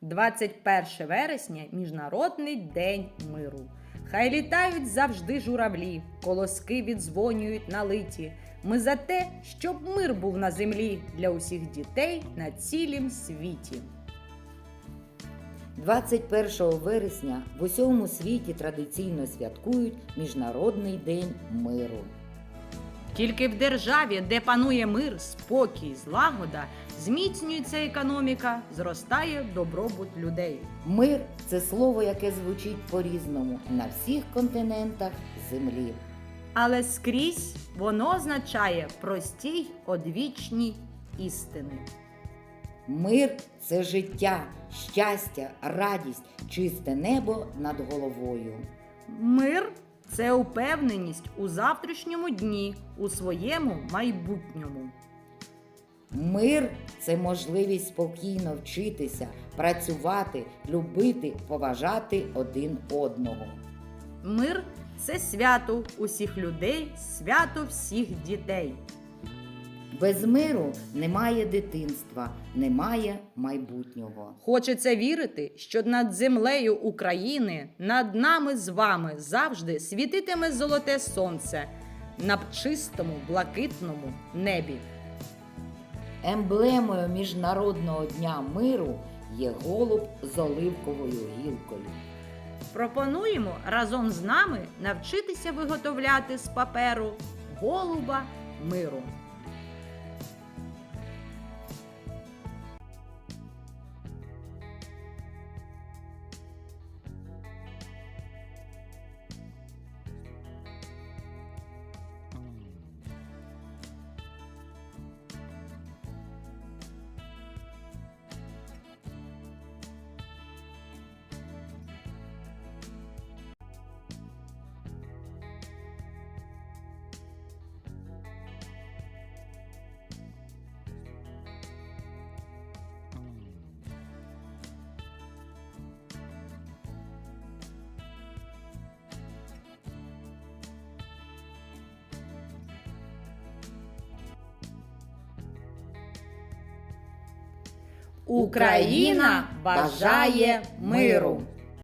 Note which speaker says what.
Speaker 1: 21 вересня Міжнародний день миру. Хай літають завжди журавлі, колоски віддзвонюють на литі. Ми за те, щоб мир був на землі для усіх дітей на цілім світі.
Speaker 2: 21 вересня в усьому світі традиційно святкують Міжнародний день миру.
Speaker 1: Тільки в державі, де панує мир, спокій, злагода, зміцнюється економіка, зростає добробут людей.
Speaker 2: Мир це слово, яке звучить по-різному на всіх континентах землі.
Speaker 1: Але скрізь воно означає прості й одвічні істини.
Speaker 2: Мир це життя, щастя, радість, чисте небо над головою.
Speaker 1: Мир це упевненість у завтрашньому дні, у своєму майбутньому.
Speaker 2: Мир це можливість спокійно вчитися, працювати, любити, поважати один одного.
Speaker 1: Мир це свято усіх людей, свято всіх дітей.
Speaker 2: Без миру немає дитинства, немає майбутнього.
Speaker 1: Хочеться вірити, що над землею України, над нами з вами завжди світитиме золоте сонце на чистому блакитному небі.
Speaker 2: Емблемою Міжнародного дня миру є голуб з оливковою гілкою.
Speaker 1: Пропонуємо разом з нами навчитися виготовляти з паперу голуба миру. Україна бажає миру.